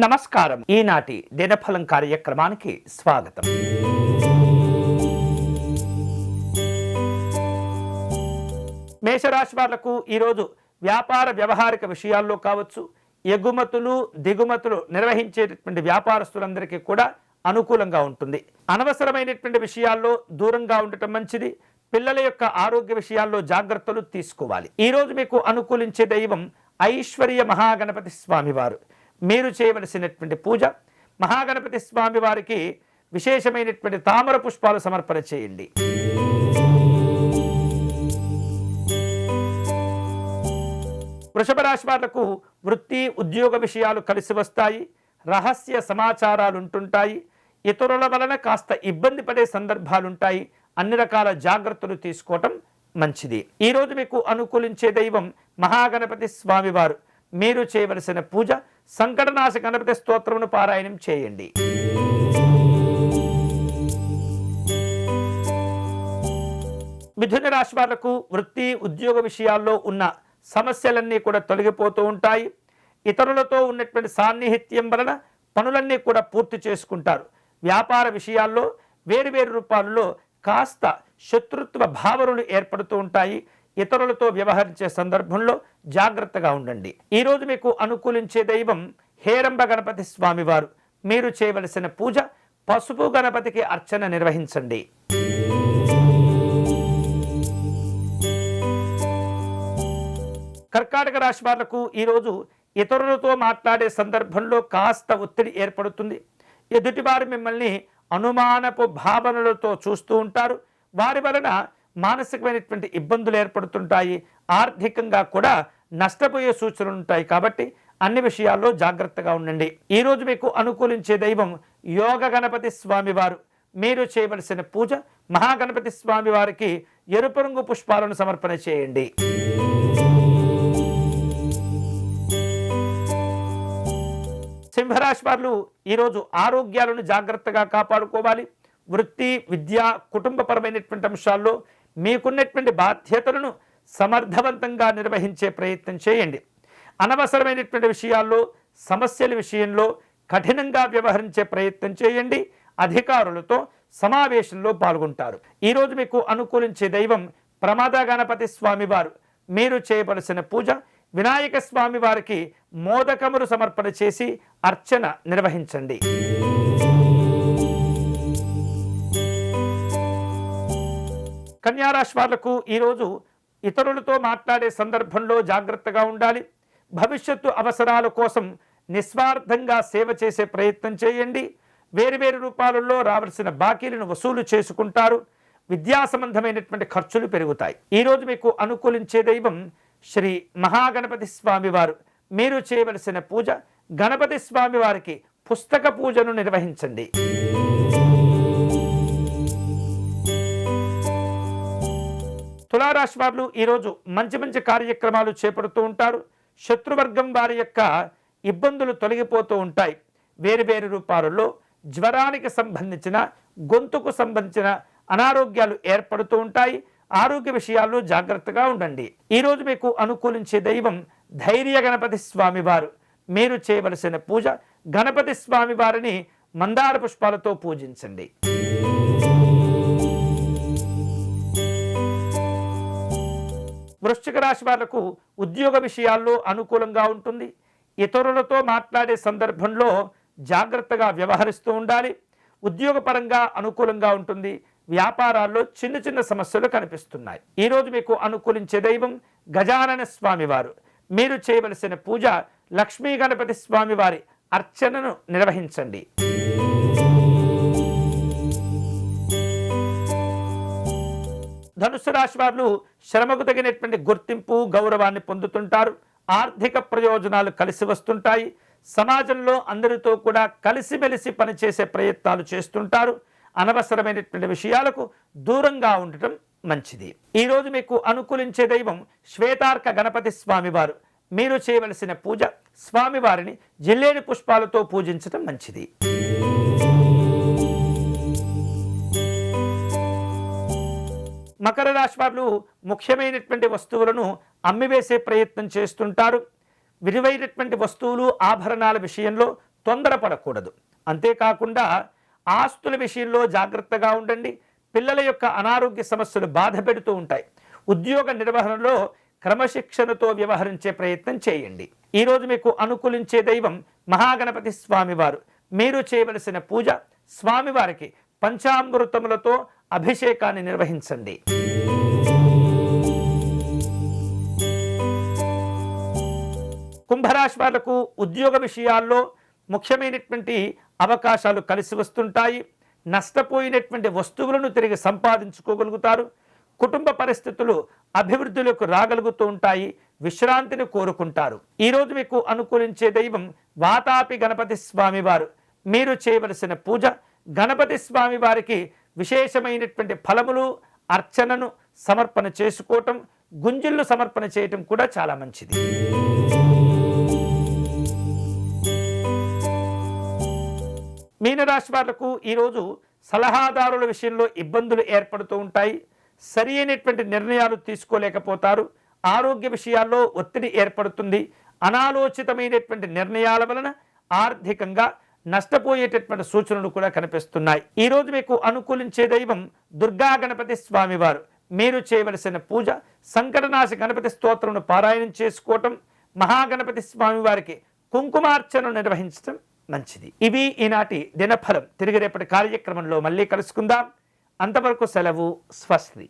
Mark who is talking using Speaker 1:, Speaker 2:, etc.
Speaker 1: నమస్కారం. ఈనాటి దినఫలం కార్యక్రమానికి స్వాగతం. మేషరాశి వాళ్ళకు ఈరోజు వ్యాపార వ్యవహారిక విషయాల్లో కావచ్చు ఎగుమతులు దిగుమతులు నిర్వహించేటటువంటి వ్యాపారస్తులందరికీ కూడా అనుకూలంగా ఉంటుంది. అనవసరమైనటువంటి విషయాల్లో దూరంగా ఉండటం మంచిది. పిల్లల యొక్క ఆరోగ్య విషయాల్లో జాగ్రత్తలు తీసుకోవాలి. ఈ రోజు మీకు అనుకూలించే దైవం ఐశ్వర్య మహాగణపతి స్వామివారు. మీరు చేయవలసినటువంటి పూజ మహాగణపతి స్వామి వారికి విశేషమైనటువంటి తామర పుష్పాలు సమర్పణ చేయండి. వృషభ రాశి వాళ్ళకు వృత్తి ఉద్యోగ విషయాలు కలిసి వస్తాయి రహస్య సమాచారాలు ఉంటుంటాయి ఇతరుల వలన కాస్త ఇబ్బంది పడే సందర్భాలుంటాయి అన్ని రకాల జాగ్రత్తలు తీసుకోవటం మంచిది. ఈరోజు మీకు అనుకూలించే దైవం మహాగణపతి స్వామివారు మీరు చేయవలసిన పూజ సంకటనాశ గణపతి స్తోత్రమును పారాయణం చేయండి. మిథున రాశి వాళ్ళకు వృత్తి ఉద్యోగ విషయాల్లో ఉన్న సమస్యలన్నీ కూడా తొలగిపోతూ ఉంటాయి. ఇతరులతో ఉన్నటువంటి సాన్నిహిత్యం వలన పనులన్నీ కూడా పూర్తి చేసుకుంటారు. వ్యాపార విషయాల్లో వేరు రూపాల్లో కాస్త శత్రుత్వ భావనలు ఏర్పడుతూ ఉంటాయి. ఇతరులతో వ్యవహరించే సందర్భంలో జాగ్రత్తగా ఉండండి. ఈరోజు మీకు అనుకూలించే దైవం హేరంబ గణపతి స్వామివారు. మీరు చేయవలసిన పూజ పసుపు గణపతికి అర్చన నిర్వహించండి. కర్కాటక రాశి వాళ్ళకు ఈరోజు ఇతరులతో మాట్లాడే సందర్భంలో కాస్త ఒత్తిడి ఏర్పడుతుంది. ఎదుటివారు మిమ్మల్ని అనుమానపు భావనలతో చూస్తూ ఉంటారు. వారి వలన మానసికమైనటువంటి ఇబ్బందులు ఏర్పడుతుంటాయి. ఆర్థికంగా కూడా నష్టపోయే సూచనలు ఉంటాయి కాబట్టి అన్ని విషయాల్లో జాగ్రత్తగా ఉండండి. ఈరోజు మీకు అనుకూలించే దైవం యోగ గణపతి స్వామివారు మీరు చేయవలసిన పూజ మహాగణపతి స్వామి వారికి ఎరుపు రంగు పుష్పాలను సమర్పణ చేయండి. సింహరాశి వారు ఈరోజు ఆరోగ్యాలను జాగ్రత్తగా కాపాడుకోవాలి. వృత్తి విద్య కుటుంబపరమైనటువంటి అంశాల్లో మీకున్నటువంటి బాధ్యతలను సమర్థవంతంగా నిర్వహించే ప్రయత్నం చేయండి. అనవసరమైనటువంటి విషయాల్లో సమస్యల విషయంలో కఠినంగా వ్యవహరించే ప్రయత్నం చేయండి. అధికారులతో సమావేశంలో పాల్గొంటారు. ఈరోజు మీకు అనుకూలించే దైవం ప్రమాద గణపతి స్వామివారు. మీరు చేయవలసిన పూజ వినాయక స్వామి వారికి మోదకములు సమర్పణ చేసి అర్చన నిర్వహించండి. కన్యారాశి వాళ్ళకు ఈరోజు ఇతరులతో మాట్లాడే సందర్భంలో జాగ్రత్తగా ఉండాలి. భవిష్యత్తు అవసరాల కోసం నిస్వార్థంగా సేవ చేసే ప్రయత్నం చేయండి. వేరువేరు రూపాలలో రావాల్సిన బాకీలను వసూలు చేసుకుంటారు. విద్యా సంబంధమైనటువంటి ఖర్చులు పెరుగుతాయి. ఈరోజు మీకు అనుకూలించే దైవం శ్రీ మహాగణపతి స్వామివారు మీరు చేయవలసిన పూజ గణపతి స్వామివారికి పుస్తక పూజను నిర్వహించండి. తులారాశి వారు ఈరోజు మంచి మంచి కార్యక్రమాలు చేపడుతూ ఉంటారు. శత్రువర్గం వారి యొక్క ఇబ్బందులు తొలగిపోతూ ఉంటాయి. వేరు వేరు రూపాలలో జ్వరానికి సంబంధించిన గొంతుకు సంబంధించిన అనారోగ్యాలు ఏర్పడుతూ ఉంటాయి. ఆరోగ్య విషయాల్లో జాగ్రత్తగా ఉండండి. ఈరోజు మీకు అనుకూలించే దైవం ధైర్య గణపతి స్వామి వారు. మీరు చేయవలసిన పూజ గణపతి స్వామి వారిని మందార పుష్పాలతో పూజించండి. వృశ్చిక రాశి వాళ్ళకు ఉద్యోగ విషయాల్లో అనుకూలంగా ఉంటుంది. ఇతరులతో మాట్లాడే సందర్భంలో జాగ్రత్తగా వ్యవహరిస్తూ ఉండాలి. ఉద్యోగపరంగా అనుకూలంగా ఉంటుంది. వ్యాపారాల్లో చిన్న చిన్న సమస్యలు కనిపిస్తున్నాయి. ఈరోజు మీకు అనుకూలించే దైవం గజానన స్వామివారు. మీరు చేయవలసిన పూజ లక్ష్మీ గణపతి స్వామివారి అర్చనను నిర్వహించండి. ధనుసు రాశి వారు శ్రమకు తగినటువంటి గుర్తింపు గౌరవాన్ని పొందుతుంటారు. ఆర్థిక ప్రయోజనాలు కలిసి వస్తుంటాయి. సమాజంలో అందరితో కూడా కలిసిమెలిసి పనిచేసే ప్రయత్నాలు చేస్తుంటారు. అనవసరమైనటువంటి విషయాలకు దూరంగా ఉండటం మంచిది. ఈరోజు మీకు అనుకూలించే దైవం శ్వేతార్క గణపతి స్వామివారు. మీరు చేయవలసిన పూజ స్వామివారిని జిల్లేని పుష్పాలతో పూజించటం మంచిది. మకర రాశి వాళ్ళు ముఖ్యమైనటువంటి వస్తువులను అమ్మివేసే ప్రయత్నం చేస్తుంటారు. విలువైనటువంటి వస్తువులు ఆభరణాల విషయంలో తొందరపడకూడదు. అంతేకాకుండా ఆస్తుల విషయంలో జాగ్రత్తగా ఉండండి. పిల్లల యొక్క అనారోగ్య సమస్యలు బాధ పెడుతూ ఉంటాయి. ఉద్యోగ నిర్వహణలో క్రమశిక్షణతో వ్యవహరించే ప్రయత్నం చేయండి. ఈరోజు మీకు అనుకూలించే దైవం మహాగణపతి స్వామివారు. మీరు చేయవలసిన పూజ స్వామివారికి పంచామృతములతో అభిషేకాన్ని నిర్వహించండి. కుంభరాశి వాళ్ళకు ఉద్యోగ విషయాల్లో ముఖ్యమైనటువంటి అవకాశాలు కలిసి వస్తుంటాయి. నష్టపోయినటువంటి వస్తువులను తిరిగి సంపాదించుకోగలుగుతారు. కుటుంబ పరిస్థితులు అభివృద్ధిలోకి రాగలుగుతూ ఉంటాయి. విశ్రాంతిని కోరుకుంటారు. ఈరోజు మీకు అనుకూలించే దైవం వాతాపి గణపతి స్వామివారు. మీరు చేయవలసిన పూజ గణపతి స్వామి వారికి విశేషమైనటువంటి ఫలములు అర్చనను సమర్పణ చేసుకోవటం గుంజిళ్ళు సమర్పణ చేయటం కూడా చాలా మంచిది. మీనరాశి వాళ్ళకు ఈరోజు సలహాదారుల విషయంలో ఇబ్బందులు ఏర్పడుతూ ఉంటాయి. సరి అయినటువంటి నిర్ణయాలు తీసుకోలేకపోతారు. ఆరోగ్య విషయాల్లో ఒత్తిడి ఏర్పడుతుంది. అనాలోచితమైనటువంటి నిర్ణయాల వలన ఆర్థికంగా నష్టపోయేటటువంటి సూచనలు కూడా కనిపిస్తున్నాయి. ఈరోజు మీకు అనుకూలించే దైవం దుర్గా గణపతి స్వామివారు. మీరు చేయవలసిన పూజ సంకటనాశ గణపతి స్తోత్రమును పారాయణం చేసుకోవటం మహాగణపతి స్వామి వారికి కుంకుమార్చన నిర్వహించటం మంచిది. ఇవి ఈనాటి దినఫలం. తిరిగి రేపటి కార్యక్రమంలో మళ్ళీ కలుసుకుందాం. అంతవరకు సెలవు స్వస్తి.